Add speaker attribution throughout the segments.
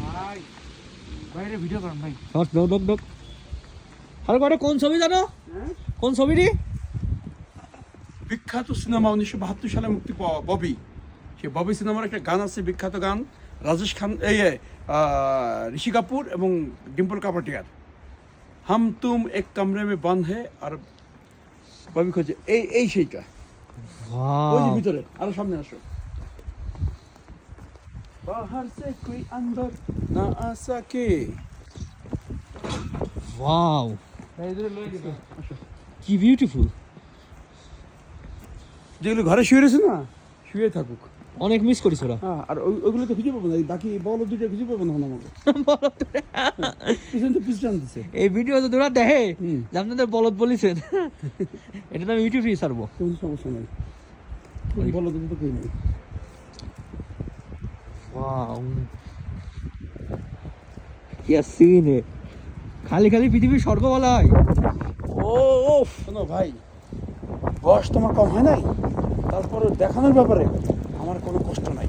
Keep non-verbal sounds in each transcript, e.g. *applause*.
Speaker 1: ভাই বাইরে ভিডিও করেন ভাই।
Speaker 2: ডক ডক ডক ডক আর কটা কোন ছবি জানো? কোন ছবিটি?
Speaker 3: বিখ্যাত সিনেমা উনিশশো বাহাত্তর সালে মুক্তি পাওয়া ববি। সেই ববি সিনেমার একটা গান আছে বিখ্যাত গান। রাজেশ খান এই ঋষি কাপুর এবং ডিম্পল কাপাটিয়ার হাম তুম এক কামরে মে বন্ধ হে আর ববি খোঁজে। এই এই সেইটা। ভিতরে আরও সামনে আসো। বাহার সে কোই আন্দর না আ সকে
Speaker 2: ওয়াও কি বিউটিফুল
Speaker 3: যেগুলো ঘরে শুয়ে রয়েছে না শুয়ে থাকুক।
Speaker 2: অনেক মিস করিস ওরা।
Speaker 3: হ্যাঁ আর ওই- ওইগুলো তো খুঁজে পাবো না। বাকি বল দুটো খুঁজে পাবো না আমাকে। *laughs* পিছন তো পিছন দিছে
Speaker 2: এই ভিডিও তো তোরা দেখে। আপনাদের বলদ বলিছেন *laughs* এটা তো আমি ইউটিউবে ছাড়বো।
Speaker 3: কোনো সমস্যা নাই। বলো তুমি তো কই নাই।
Speaker 2: ওয়াও কি সিন খালি খালি পৃথিবীর স্বর্গ বলা হয়। ও,
Speaker 3: শোনো ভাই, বয়স তোমার কম হয় নাই? তারপরে দেখানোর ব্যাপারে আমার কোনো কষ্ট নাই।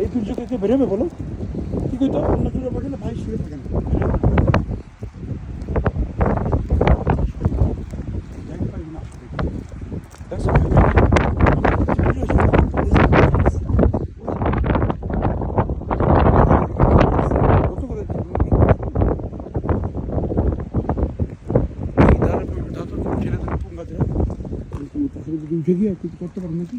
Speaker 3: এই দুর্যোগে কে বেরোবে বলো? কি কইতো? অন্য দুর্যোগ পাঠালে ভাই শুয়ে থাকেন। গিয়ে কিছু করতে পারো নাকি?